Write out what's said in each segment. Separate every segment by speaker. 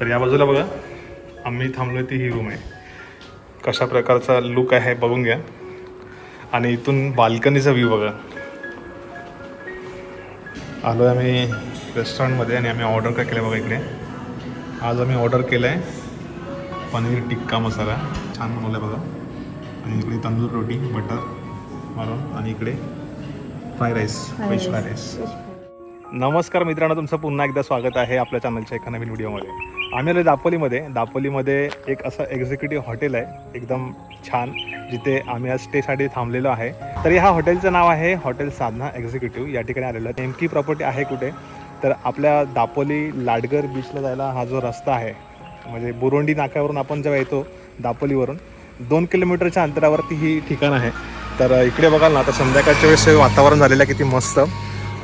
Speaker 1: तर या बाजूला बघा आम्ही थांबलो ती ही रूम आहे. कशा प्रकारचा लुक आहे बघून घ्या. आणि इथून बाल्कनीचा व्ह्यू बघा. आलो आहे आम्ही रेस्टॉरंटमध्ये आणि आम्ही ऑर्डर काय केलं बघा इकडे. आज आम्ही ऑर्डर केलं आहे पनीर टिक्का मसाला. छान बनवलं आहे बघा. आणि इकडे तंदूर रोटी बटर मारून आणि इकडे fry rice veg fry rice नमस्कार मित्रांनो तुमचं पुन्हा एकदा स्वागत आहे आपल्या चॅनलच्या एका नवीन व्हिडिओमध्ये आम्ही आलो दापोलीमध्ये. दापोलीमध्ये एक असं एक्झिक्युटिव्ह हॉटेल आहे. एकदम छान. जिथे आम्ही आज स्टेसाठी थांबलेलो आहे. तर ह्या हॉटेलचं नाव आहे हॉटेल साधना एक्झिक्युटिव्ह या ठिकाणी आलेलं आहे. नेमकी प्रॉपर्टी आहे कुठे? तर आपल्या दापोली लाडगर बीचला जायला हा जो रस्ता आहे म्हणजे बुरोंडी नाक्यावरून आपण जेव्हा येतो दापोलीवरून दोन किलोमीटरच्या अंतरावरती ही ठिकाण आहे. तर इकडे बघाल ना आता संध्याकाळच्या वेळेस हे वातावरण झालेलं आहे किती मस्त.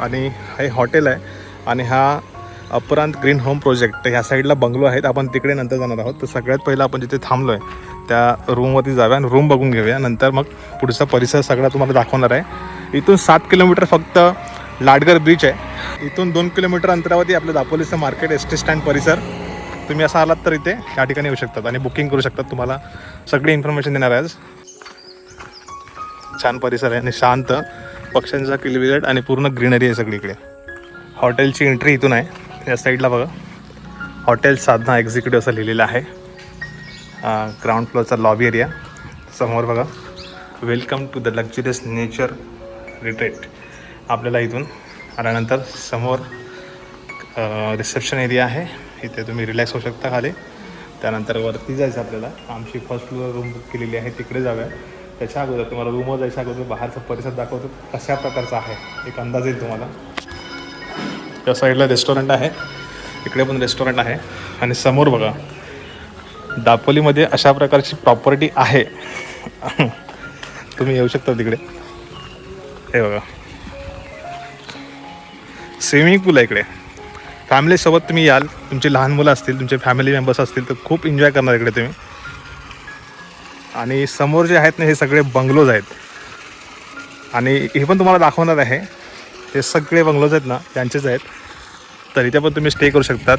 Speaker 1: आणि हे हॉटेल आहे. आणि हा अपरांत ग्रीन होम प्रोजेक्ट. ह्या साईडला बंगलो आहेत. आपण तिकडे नंतर जाणार आहोत. तर सगळ्यात पहिलं आपण जिथे थांबलो आहे त्या रूमवरती जाऊया आणि रूम बघून घेऊया. नंतर मग पुढचा परिसर सगळा तुम्हाला दाखवणार आहे. इथून सात किलोमीटर फक्त लाडगर बीच आहे. इथून दोन किलोमीटर अंतरावरती आपलं दापोलीचं मार्केट एस टी स्टँड परिसर. तुम्ही असं आलात तर इथे या ठिकाणी येऊ शकतात आणि बुकिंग करू शकतात. तुम्हाला सगळी इन्फॉर्मेशन देणार आहे आज. छान परिसर आहे आणि शांत. पक्ष्यांचा किलबिलाट आणि पूर्ण ग्रीनरी आहे सगळीकडे. हॉटेलची एंट्री इथून आहे. या साईडला बघा. हॉटेल साधना एक्झिक्युटिव्ह असं लिहिलेलं आहे. ग्राउंड फ्लोअरचा लॉबी एरिया समोर बघा. Welcome to the luxurious nature retreat आपल्याला इथून आल्यानंतर समोर रिसेप्शन एरिया आहे. इथे तुम्ही रिलॅक्स होऊ शकता खाली. त्यानंतर वरती जायचं आपल्याला. आमची फर्स्ट फ्लोअर रूम बुक केलेली आहे. तिकडे जाऊया. त्याच्या अगोदर तुम्हाला रूमवर जायच्या अगोदर बाहेरचा परिसर दाखवतो. कशा प्रकारचा आहे? एक अंदाज येईल तुम्हाला. त्या साईडला रेस्टॉरंट आहे. इकडे पण रेस्टॉरंट आहे. आणि समोर बघा दापोलीमध्ये अशा प्रकारची प्रॉपर्टी आहे. तुम्ही येऊ शकता तिकडे. हे बघा. स्विमिंग पूल आहे इकडे. फॅमिलीसोबत तुम्ही याल. तुमची लहान मुलं असतील तुमचे फॅमिली मेंबर्स असतील तर खूप एन्जॉय करणार इकडे तुम्ही. आणि समोर जे आहेत ना हे सगळे बंगलोज आहेत. आणि हे पण तुम्हाला दाखवणार आहे. हे सगळे बंगलोज आहेत ना त्यांचेच आहेत. तर इथे पण तुम्ही स्टे करू शकतात.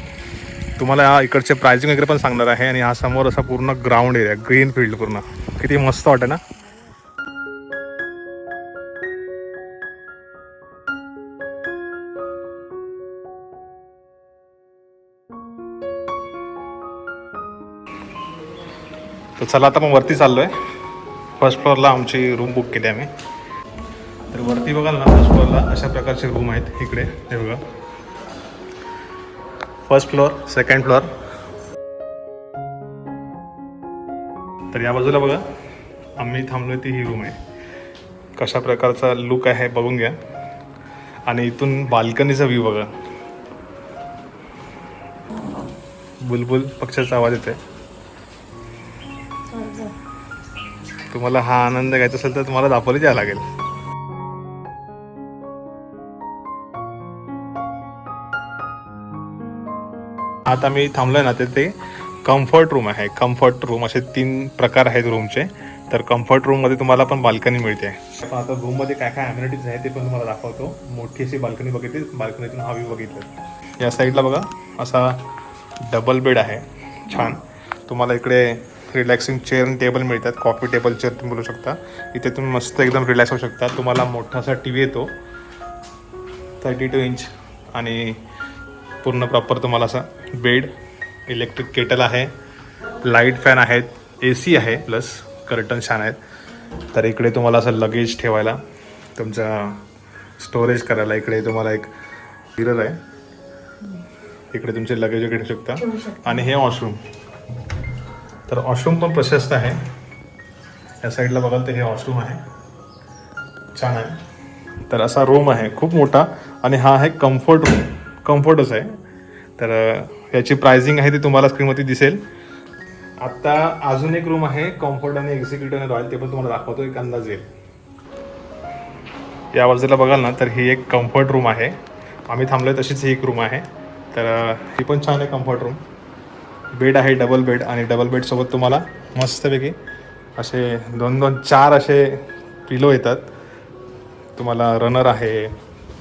Speaker 1: तुम्हाला हा इकडचे प्रायझिंग वगैरे पण सांगणार आहे आणि हा समोर असा पूर्ण ग्राउंड एरिया ग्रीन फील्ड पूर्ण. किती मस्त वाटतं ना? तर चला आता मग वरती चाललो आहे फर्स्ट फ्लोअरला आमची रूम बुक केली आम्ही. तर वरती बघाल ना फर्स्ट फ्लोअरला अशा प्रकारचे रूम आहेत इकडे. हे बघा. फर्स्ट फ्लोअर सेकंड फ्लोअर तर या बाजूला बघा आम्ही थांबलो ती ही रूम आहे. कशा प्रकारचा लुक आहे बघून घ्या. आणि इथून बाल्कनीचा व्ह्यू बघा. बुलबुल पक्षाचा आवाज येतोय. तुम्हाला हा आनंद घ्यायचा असेल तर तुम्हाला दापोली द्यावं लागेल. आता मी थांबलो आहे ना तर ते कम्फर्ट रूम आहे. कम्फर्ट रूम असे तीन प्रकार आहेत रूमचे तर कम्फर्ट रूममध्ये तुम्हाला पण बाल्कनी मिळते. पण आता रूममध्ये काय काय अम्युनिटीज आहे ते पण तुम्हाला दाखवतो. मोठी अशी बाल्कनी बघितली. बाल्कनीतून हा व्ह्यू बघितलं. या साईडला बघा. असा डबल बेड आहे. छान. तुम्हाला इकडे रिलॅक्सिंग चेअर आणि टेबल मिळतात. कॉफी टेबल चेअर तुम्ही बोलू शकता. इथे तुम्ही मस्त एकदम रिलॅक्स होऊ शकता. तुम्हाला मोठासा टी व्ही येतो. थर्टी टू इंच आणि पूर्ण प्रॉपर तुम्हाला असा बेड इलेक्ट्रिक केटल आहे लाइट फॅन आहेत ए सी आहे प्लस कर्टन छान आहेत. तर इकडे तुम्हाला असं लगेज ठेवायला तुमचा स्टोरेज करायला इकडे तुम्हाला एक मिरर आहे. इकडे तुमचे लगेज वगैरे ठेवू शकता. आणि हे वॉशरूम तर वॉशरूम पण प्रशस्त आहे. या साईडला बघाल तर हे वॉशरूम आहे. छान आहे. तर असा रूम आहे खूप मोठा. आणि हा आहे कम्फर्ट रूम कम्फर्टच आहे. तर याची प्रायझिंग आहे ती तुम्हाला स्क्रीनवरती दिसेल. आत्ता अजून एक रूम आहे कम्फर्ट आणि एक्झिक्युटिव्ह आणि रॉयल ते पण तुम्हाला दाखवतो एक अंदाज येईल. या बाजूला बघाल ना तर ही एक कम्फर्ट रूम आहे. आम्ही थांबलो आहे तशीच ही एक रूम आहे. तर ही पण छान आहे कम्फर्ट रूम बेड आहे डबल बेड आणि डबल बेडसोबत तुम्हाला मस्तपैकी असे दोन दोन चार असे पिलो येतात. तुम्हाला रनर आहे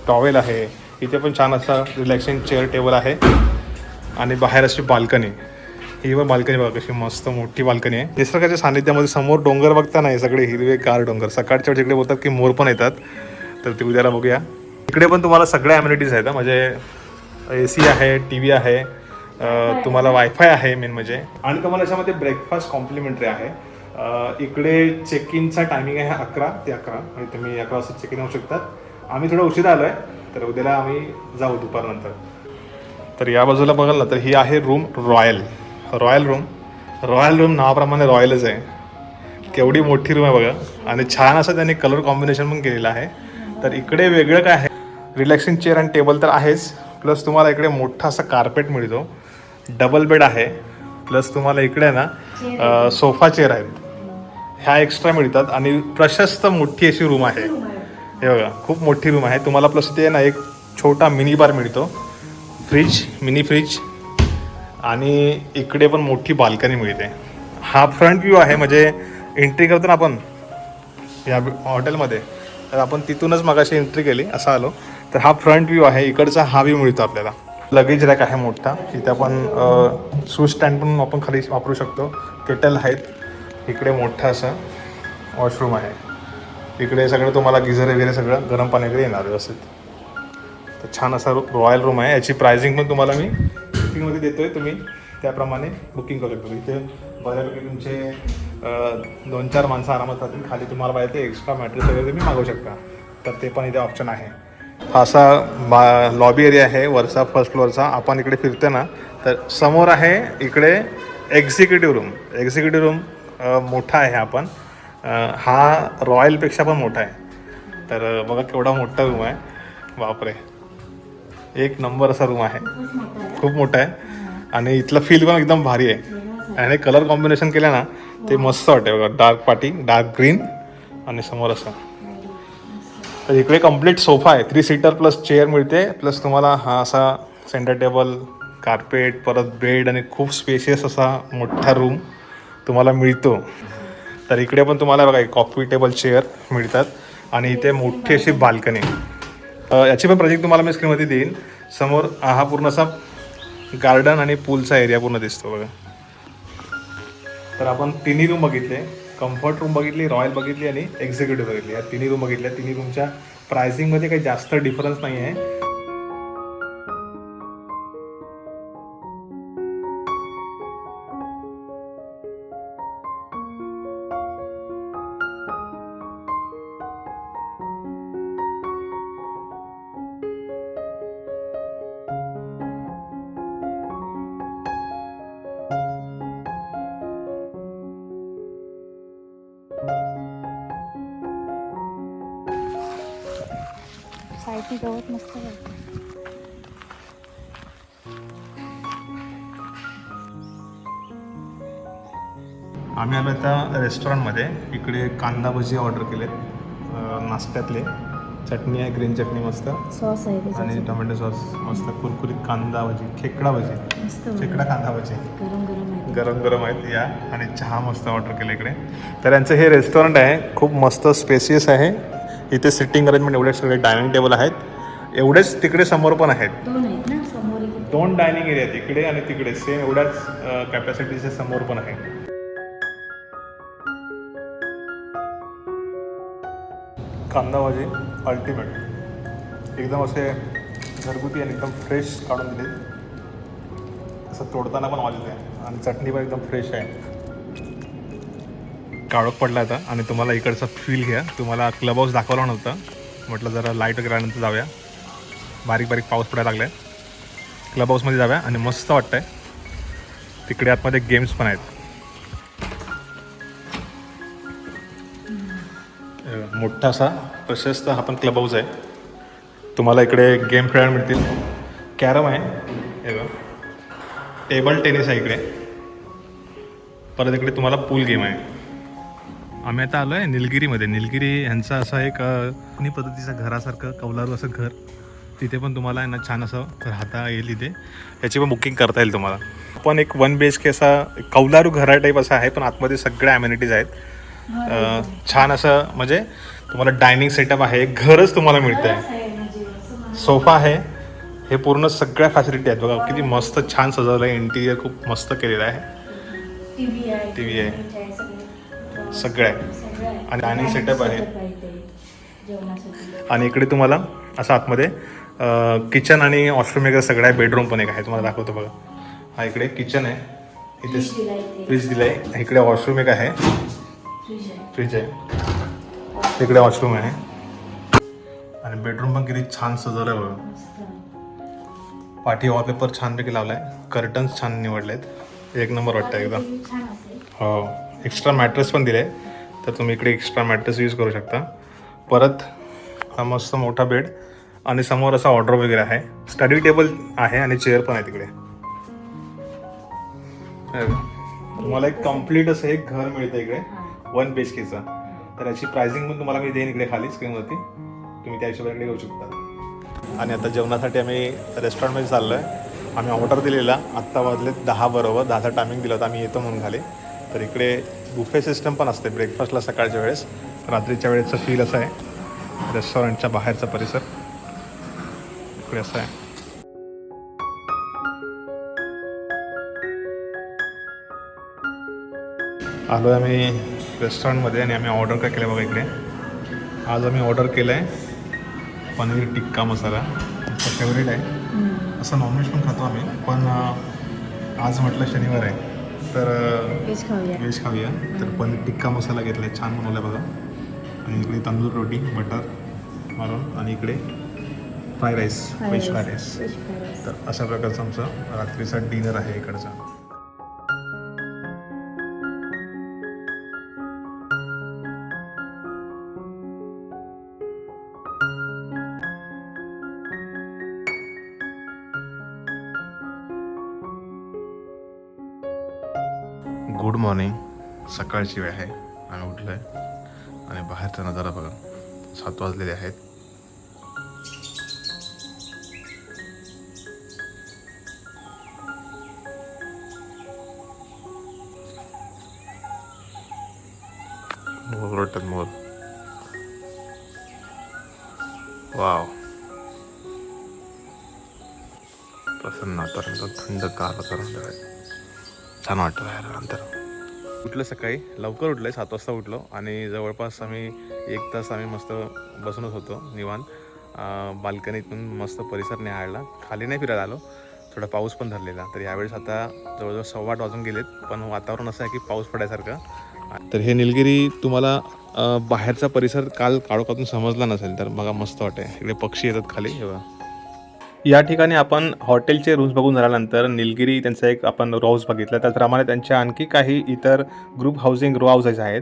Speaker 1: टॉवेल आहे इथे पण छान असा रिलॅक्सिंग चेअर टेबल आहे. आणि बाहेर अशी बाल्कनी ही पण बाल्कनी बघा कशी मस्त मोठी बाल्कनी आहे. निसर्गाच्या सानिध्यामध्ये समोर डोंगर बघता नाही सगळे हिरवे गार डोंगर. सकाळच्या वेळी तिकडे बोलतात की मोर पण येतात. तर ते उद्याला बघूया. इकडे पण तुम्हाला सगळ्या अम्युनिटीज आहेत म्हणजे ए सी आहे टी व्ही आहे तुम्हाला वायफाय आहे मेन म्हणजे. आणि तुम्हाला याच्यामध्ये ब्रेकफास्ट कॉम्प्लिमेंटरी आहे. इकडे चेक इनचा टायमिंग आहे अकरा ते अकरा. आणि तुम्ही अकरा वाजता चेक इन होऊ शकतात. आम्ही थोडं उशिरा आलो आहे तर उद्याला आम्ही जाऊ दुपारनंतर. तर या बाजूला बघाल ना तर ही आहे room royal royal room royal room नावाप्रमाणे रॉयलच आहे. केवढी मोठी रूम आहे बघा. आणि छान असं त्यांनी कलर कॉम्बिनेशन पण केलेलं आहे. तर इकडे वेगळं काय आहे? रिलॅक्सिंग चेअर आणि टेबल तर आहेच. प्लस तुम्हाला इकडे मोठा असा कार्पेट मिळतो. डबल बेड आहे. प्लस तुम्हाला इकडे ना सोफा चेअर आहेत ह्या एक्स्ट्रा मिळतात. आणि प्रशस्त मोठी अशी रूम आहे. हे बघा खूप मोठी रूम आहे. तुम्हाला प्लस ते ना एक छोटा मिनी बार मिळतो. फ्रीज मिनी फ्रीज आणि इकडे पण मोठी बाल्कनी मिळते. हा फ्रंट व्ह्यू आहे म्हणजे एंट्री करतो ना आपण या हॉटेलमध्ये तर आपण तिथूनच मगाशी एंट्री केली असं आलो. तर हा फ्रंट व्ह्यू आहे इकडचा हा व्ह्यू मिळतो आपल्याला. लगेज रॅक आहे मोठा. इथे आपण शूज स्टँड पण आपण खाली वापरू शकतो. केटल आहेत. इकडे मोठं असं वॉशरूम आहे. इकडे सगळं तुम्हाला गिझर वगैरे सगळं गरम पाणी वगैरे येणार व्यवस्थित. तर छान असा रॉयल रूम आहे. याची प्रायझिंग पण तुम्हाला मी बुकिंगमध्ये देतोय. तुम्ही त्याप्रमाणे बुकिंग करू शकतो. इथे बऱ्यापैकी तुमचे दोन चार माणसं आरामात राहतील. खाली तुम्हाला पाहिजे ते एक्स्ट्रा मॅट्रेस वगैरे तुम्ही मागवू शकता. तर ते पण इथे ऑप्शन आहे. हा असा बा लॉबी एरिया आहे. वरचा फर्स्ट फ्लोअरचा आपण इकडे फिरतो ना तर समोर आहे इकडे एक्झिक्युटिव्ह रूम एक्झिक्युटिव्ह रूम मोठा आहे आपण हा रॉयलपेक्षा पण मोठा आहे. तर बघा केवढा मोठा रूम आहे. बापरे. एक नंबर असा रूम आहे. खूप मोठा आहे. आणि इथलं फील पण एकदम भारी आहे. आणि कलर कॉम्बिनेशन केलं ना ते मस्त वाटते बघा. डार्क पाटी डार्क ग्रीन आणि समोर असं. तर इकडे कंप्लीट सोफा आहे. थ्री सीटर प्लस चेअर मिळते. प्लस तुम्हाला हा असा सेंटर टेबल कार्पेट परत बेड आणि खूप स्पेशियस असा मोठा रूम तुम्हाला मिळतो. तर इकडे पण तुम्हाला बघा कॉफी टेबल चेअर मिळतात. आणि इथे मोठी अशी बाल्कनी याची पण प्रोजेक्ट तुम्हाला मी स्क्रीनमध्ये देईन. समोर हा पूर्ण असा गार्डन आणि पूलचा एरिया पूर्ण दिसतो बघा. तर आपण तिन्ही रूम बघितले. कम्फर्ट रूम बघितली रॉयल बघितली आणि एक्झिक्युटिव्ह बघितली. या तिन्ही रूम बघितल्या. तिन्ही रूमच्या प्रायसिंगमध्ये काही जास्त डिफरन्स नाही आहे
Speaker 2: गवत मस्त
Speaker 1: आम्ही आलो आता रेस्टॉरंटमध्ये. इकडे कांदा भजी ऑर्डर केले नाश्त्यातले. चटणी आहे ग्रीन चटणी मस्त.
Speaker 2: सॉस आहे
Speaker 1: आणि टोमॅटो सॉस मस्त. कुरकुरीत कांदा भजी खेकडा भजी.
Speaker 2: वाटतं.
Speaker 1: खेकडा कांदा भजी.
Speaker 2: गरम गरम
Speaker 1: गरम गरम आहेत या. आणि चहा मस्त ऑर्डर केलं इकडे. तर यांचं हे रेस्टॉरंट आहे. खूप मस्त स्पेसियस आहे. इथे सिटिंग अरेंजमेंट एवढे सगळे डायनिंग टेबल आहेत. एवढेच तिकडे समोर पण आहेत.
Speaker 2: दोन आहेत ना समोर एक इथे.
Speaker 1: दोन डायनिंग एरिया आहेत इकडे आणि तिकडे. सेम एवढ्याच कॅपॅसिटीचे समोर पण आहे कांदा भाजी अल्टिमेट एकदम असे घरगुती आणि एकदम फ्रेश काढून दिले. असं तोडताना पण वाजले आहे आणि चटणी पण एकदम फ्रेश आहे. काळोख पडला आता आणि तुम्हाला इकडचा फील घ्या. तुम्हाला क्लब हाऊस दाखवला नव्हता. म्हटलं जरा लाइट वगैरे आल्यानंतर जाऊया. बारीक बारीक पाऊस पडायला लागलाय. क्लब हाऊसमध्ये जाऊया आणि मस्त वाटतंय. तिकडे आतमध्ये गेम्स पण आहेत. मोठा असा प्रशस्त हा पण क्लब हाऊस आहे. तुम्हाला इकडे गेम खेळायला मिळतील. कॅरम आहे. हे टेबल टेनिस आहे इकडे. परत इकडे तुम्हाला पूल गेम आहे. आम्ही आता आलो आहे निलगिरीमध्ये. निलगिरी ह्यांचा असा एक कुणी पद्धतीचं घरासारखं कौलारू असं घर. तिथे पण तुम्हाला आहे ना छान असं राहता येईल इथे. याची पण बुकिंग करता येईल तुम्हाला. पण एक वन बी एच के असा एक कौलारू घरा टाईप असा आहे पण आतमध्ये सगळ्या ॲम्युनिटीज आहेत. छान असं म्हणजे तुम्हाला डायनिंग सेटअप आहे घरच तुम्हाला मिळतं आहे
Speaker 2: म्हणजे
Speaker 1: सोफा आहे. हे पूर्ण सगळ्या फॅसिलिटी आहेत. बघा किती मस्त छान सजवलं आहे इंटिरियर खूप मस्त केलेलं आहे.
Speaker 2: आहे
Speaker 1: TV आहे.
Speaker 2: सगळं.
Speaker 1: आहे. आणि dining setup आहे. आणि इकडे तुम्हाला असं आतमध्ये किचन आणि वॉशरूम वगैरे सगळं आहे बेडरूम पण एक आहे. तुम्हाला दाखवतो बघा. हा इकडे किचन आहे. इथे
Speaker 2: फ्रीज दिला
Speaker 1: आहे इकडे वॉशरूम एक
Speaker 2: आहे.
Speaker 1: फ्रीज आहे. इकडे वॉशरूम आहे. आणि बेडरूम पण किती छान सजवलं आहे बघा. पाठी वॉलपेपर छानपैकी लावला आहे कर्टन्स छान निवडलेत. एक नंबर वाटतं एकदम. हो. एक्स्ट्रा मॅट्रेस पण दिले. तर तुम्ही इकडे एक्स्ट्रा मॅट्रेस यूज करू शकता. परत हा मस्त मोठा बेड आणि समोर असा ऑर्डर वगैरे आहे. स्टडी टेबल आहे आणि चेअर पण आहे तिकडे. तुम्हाला एक कंप्लीट असं एक घर मिळतं इकडे. वन बी एच केचं तर याची प्राइसिंग पण तुम्हाला मी देईन इकडे खाली स्क्रीनवरती तुम्ही त्या हिशोबाने इकडे घेऊ शकता. आणि आता जेवणासाठी आम्ही रेस्टॉरंटमध्ये चाललो आहे आम्ही ऑर्डर दिलेला. आत्ता वाजले दहा बरोबर. दहाचा टायमिंग दिला होता. आम्ही येतो म्हणून खाली. तर इकडे बुफे सिस्टम पण असते. ब्रेकफास्टला सकाळच्या वेळेस. रात्रीच्या वेळेचं फील असं आहे. रेस्टॉरंटच्या बाहेरचा परिसर. इकडे असं आहे आलो आहे आम्ही रेस्टॉरंटमध्ये आणि आम्ही ऑर्डर काय केलं बघा इकडे. आज आम्ही ऑर्डर केलं आहे पनीर टिक्का मसाला. आमचा फेवरेट आहे. असं नॉनव्हेज पण खातो आम्ही पण आज म्हटलं शनिवार आहे. तर
Speaker 2: व्हेज खाऊया.
Speaker 1: व्हेज खाऊया. तर पनीर टिक्का मसाला घेतला आहे छान बनवला बघा. आणि इकडे तंदूर रोटी बटर मारून आणि इकडे fry rice veg fry rice तर अशा प्रकारचं आमचं रात्रीचा डिनर आहे इकडचा. गुड मॉर्निंग सकाळची वेळ आहे. आम्ही उठलो आहे आणि बाहेरचा नजारा बघा. सात वाजलेले आहेत. वाव. प्रसन्न वातावरण थंड वातावरण आहे छान वाटतं बाहेर नंतर उठलं सकाळी लवकर उठलं सात वाजता उठलो आणि जवळपास आम्ही एक तास आम्ही मस्त बसूनच होतो निवांत. बाल्कनीतून मस्त परिसर निहाळला. खाली नाही फिरायला आलो. थोडा पाऊस पण धरलेला. तर यावेळेस आता जवळजवळ सव्वा आठ वाजून गेलेत. पण वातावरण असं आहे की पाऊस पडायसारखं. तर हे निलगिरी तुम्हाला बाहेरचा परिसर काल काळोखातून समजला नसेल तर बघा मस्त वाटते इकडे पक्षी येतात खाली हे बघा. या ठिकाणी आपण हॉटेलचे रूम्स बघून झाल्यानंतर निलगिरी त्यांचा एक आपण रो हाऊस बघितला त्याचप्रमाणे त्यांच्या आणखी काही इतर ग्रुप हाऊसिंग रो हाऊसेस आहेत.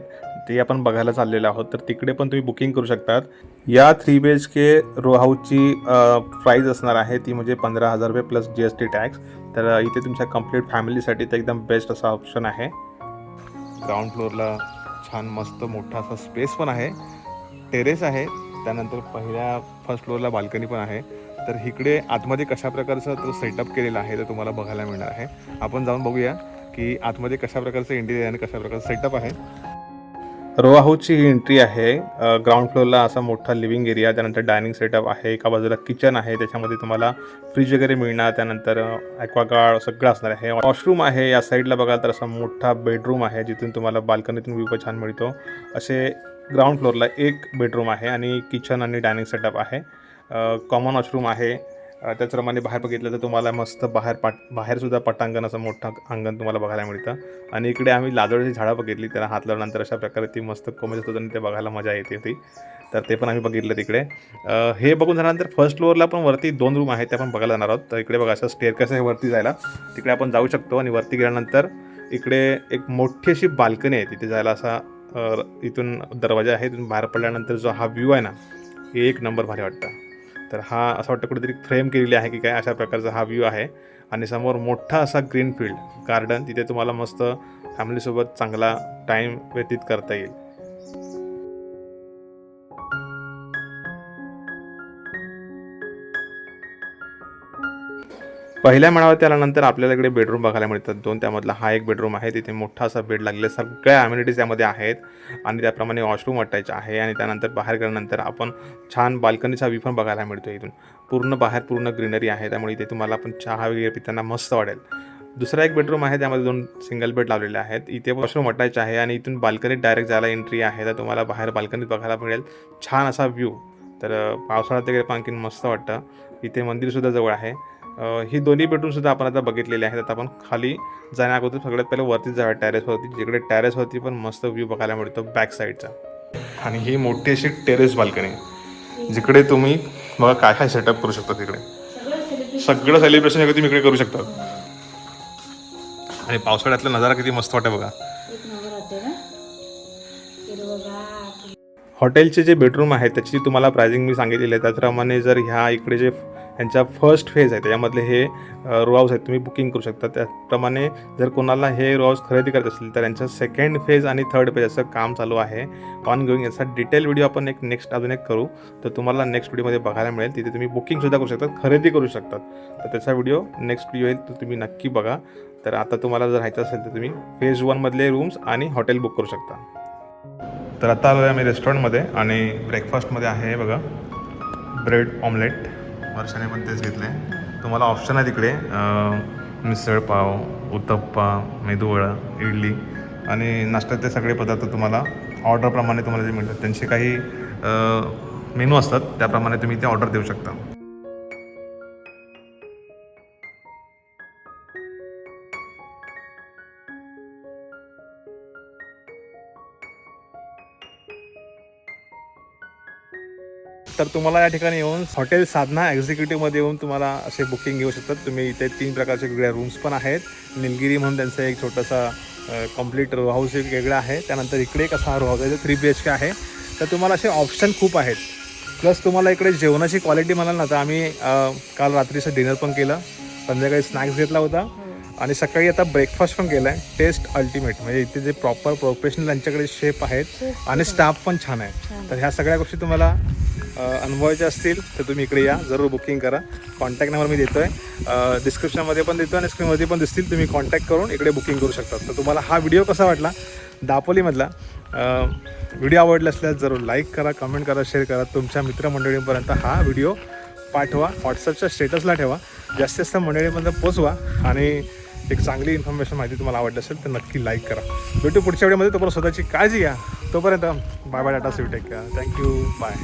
Speaker 1: ते आपण बघायला चाललेलो आहोत. तर तिकडे पण तुम्ही बुकिंग करू शकतात. या three B H K row हाऊसची price असणार आहे ती म्हणजे पंधरा हजार रुपये plus G S T tax तर इथे तुमच्या कंप्लीट फॅमिलीसाठी तर एकदम बेस्ट असा ऑप्शन आहे. ग्राउंड फ्लोअरला छान मस्त मोठा असा स्पेस पण आहे. टेरेस आहे. त्यानंतर पहिल्या फर्स्ट फ्लोअरला बाल्कनी पण आहे. तर इकडे आतमध्ये कशा प्रकारचा तो सेटअप केलेला आहे ते तुम्हाला बघायला मिळणार आहे. आपण जाऊन बघूया की आतमध्ये कशा प्रकारचं इंटिरियर आणि कशा प्रकारचं सेटअप आहे. रो हाऊसची ही एंट्री आहे ग्राउंड फ्लोअरला असा मोठा लिव्हिंग एरिया त्यानंतर डायनिंग सेटअप आहे. एका बाजूला किचन आहे. त्याच्यामध्ये तुम्हाला फ्रीज वगैरे मिळणार. त्यानंतर ॲक्वागार्ड सगळं असणार आहे. वॉशरूम आहे. या साईडला बघाल तर असा मोठा बेडरूम आहे. जिथून तुम्हाला बाल्कनीतून व्ह्यू छान मिळतो. असे ग्राउंड फ्लोअरला एक बेडरूम आहे आणि किचन आणि डायनिंग सेटअप आहे. कॉमन वॉशरूम आहे. त्याचप्रमाणे बाहेर बघितलं तर तुम्हाला मस्त बाहेर पाट बाहेरसुद्धा पटांगण असं मोठं अंगण तुम्हाला बघायला मिळतं. आणि इकडे आम्ही लाजोळची झाडं बघितली त्याला हात लावल्यानंतर अशा प्रकारे ती मस्त कोमेज होतं आणि ते बघायला मजा येते ती. तर ते पण आम्ही बघितलं तिकडे. हे बघून झाल्यानंतर फर्स्ट फ्लोअरला पण वरती दोन रूम आहेत ते आपण बघायला जाणार आहोत. तर इकडे बघा असं स्टेअरकेस आहे वरती जायला. तिकडे आपण जाऊ शकतो आणि वरती गेल्यानंतर इकडे एक मोठी अशी बाल्कनी आहे तिथे जायला असा इथून दरवाजा आहे इथून बाहेर पडल्यानंतर जो हा व्ह्यू आहे ना हे एक नंबर भारी वाटतं. तर हा असं वाटतं कुठेतरी फ्रेम केलेली आहे की काय अशा प्रकारचा हा व्ह्यू आहे. आणि समोर मोठा असा ग्रीन फील्ड गार्डन तिथे तुम्हाला मस्त फॅमिलीसोबत चांगला टाईम व्यतीत करता येईल. पहिल्या माळावरती त्यानंतर आपल्याला इकडे बेडरूम बघायला मिळतात. दोन त्यामधला हा एक बेडरूम आहे. तिथे मोठा असा बेड लागलेला. सगळ्या अम्युनिटीज त्यामध्ये आहेत. आणि त्याप्रमाणे वॉशरूम अटॅच आहे. आणि त्यानंतर बाहेर गेल्यानंतर आपण छान बाल्कनीचा व्ह्यू पण बघायला मिळतो इथून. पूर्ण बाहेर पूर्ण ग्रीनरी आहे. त्यामुळे इथे तुम्हाला पण चहा वगैरे पिताना मस्त वाटेल. दुसरा एक बेडरूम आहे. त्यामध्ये दोन सिंगल बेड लावलेले आहेत. इथे वॉशरूम अटॅच आहे. आणि इथून बाल्कनीत डायरेक्ट जायला एंट्री आहे. तर तुम्हाला बाहेर बाल्कनीत बघायला मिळेल. छान असा व्ह्यू तर पावसाळ्यात वगैरे आणखीन मस्त वाटतं. इथे मंदिरसुद्धा जवळ आहे. ही दोन्ही बेडरूमसुद्धा आपण आता बघितलेली आहेत. आता आपण खाली जाण्या अगोदर सगळ्यात पहिले वरतीच जाऊया. टेरेसवरती जिकडे टेरेसवरती पण मस्त व्ह्यू बघायला मिळतो बॅक साईडचा आणि ही मोठी अशी टेरेस बाल्कनी जिकडे तुम्ही बघा काय काय सेटअप करू शकता तिकडे.
Speaker 2: सगळं सेलिब्रेशन
Speaker 1: सेलिब्रेशन तुम्ही इकडे करू शकता. आणि पावसाळ्यातला नजारा किती मस्त वाटतं बघा. हॉटेलचे जे बेडरूम आहेत त्याची तुम्हाला प्राइसिंग मी सांगितलेली आहे. त्याप्रमाणे जर ह्या इकडे जे ह्यांचा फर्स्ट फेज आहे. त्याच्यामधले हे रो हाऊस आहेत. तुम्ही बुकिंग करू शकता. त्याप्रमाणे जर कोणाला हे रो हाऊस खरेदी करत असेल तर यांचा सेकंड फेज आणि थर्ड फेज असं काम चालू आहे. ऑन गोईंग याचा डिटेल व्हिडिओ आपण एक नेक्स्ट अजून एक करू. तर तुम्हाला नेक्स्ट व्हिडिओमध्ये बघायला मिळेल. तिथे तुम्ही बुकिंगसुद्धा करू शकतात खरेदी करू शकतात तर त्याचा व्हिडिओ नेक्स्ट व्हिडिओ येईल तर तुम्ही नक्की बघा. तर आता तुम्हाला जर राहायचं असेल तर तुम्ही फेज वनमधले रूम्स आणि हॉटेल बुक करू शकता. तर आता आलो आहे आम्ही रेस्टॉरंटमध्ये आणि ब्रेकफास्टमध्ये आहे बघा. ब्रेड ऑमलेट वर्षाने पण तेच घेतले तुम्हाला ऑप्शन आहे तिकडे. मिसळपाव उत्तप्पा मेदूवडा इडली आणि नाश्त्यातले सगळे पदार्थ तुम्हाला ऑर्डरप्रमाणे तुम्हाला जे मिळतात. त्यांचे काही मेनू असतात त्याप्रमाणे तुम्ही ते ऑर्डर देऊ शकता. तर तुम्हाला या ठिकाणी येऊन हॉटेल साधना एक्झिक्युटिव्हमध्ये येऊन तुम्हाला असे बुकिंग घेऊ शकतात. तुम्ही इथे तीन प्रकारचे वेगळ्या रूम्स पण आहेत. निलगिरी म्हणून त्यांचं एक छोटासा कंप्लीट रो हाऊस एक वेगळा आहे. त्यानंतर इकडे एक असा रो हाऊस आहे थ्री बी एच के आहे. तर तुम्हाला असे ऑप्शन खूप आहेत. प्लस तुम्हाला इकडे जेवणाची क्वालिटी म्हणाल ना तर आम्ही काल रात्रीचं डिनर पण केलं. संध्याकाळी स्नॅक्स घेतला होता. आणि सकाळी आता ब्रेकफास्ट पण केला आहे टेस्ट अल्टिमेट म्हणजे इथे जे प्रॉपर प्रोफेशनल त्यांच्याकडे शेफ आहेत. आणि स्टाफ पण छान आहे. तर ह्या सगळ्या गोष्टी तुम्हाला अनुभवायचे असतील तर तुम्ही इकडे या. जरूर बुकिंग करा. कॉन्टॅक्ट नंबर मी देतो आहे डिस्क्रिप्शनमध्ये पण देतो आणि स्क्रीनमध्ये पण दिसतील. तुम्ही कॉन्टॅक्ट करून इकडे बुकिंग करू शकता तर तुम्हाला हा व्हिडिओ कसा वाटला? दापोलीमधला. व्हिडिओ आवडला असल्यास जरूर लाईक करा कमेंट करा शेअर करा. तुमच्या मित्रमंडळींपर्यंत हा व्हिडिओ पाठवा. व्हॉट्सअपच्या स्टेटसला ठेवा. जास्तीत जास्त मंडळीपर्यंत पोचवा आणि एक चांगली इन्फॉर्मेशन माहिती तुम्हाला आवडली असेल तर नक्की लाईक करा. भेटू पुढच्या वेळेमध्ये तोपर्यंत स्वतःची काळजी घ्या. तोपर्यंत बाय बाय टाटा स्वीटेक थँक्यू बाय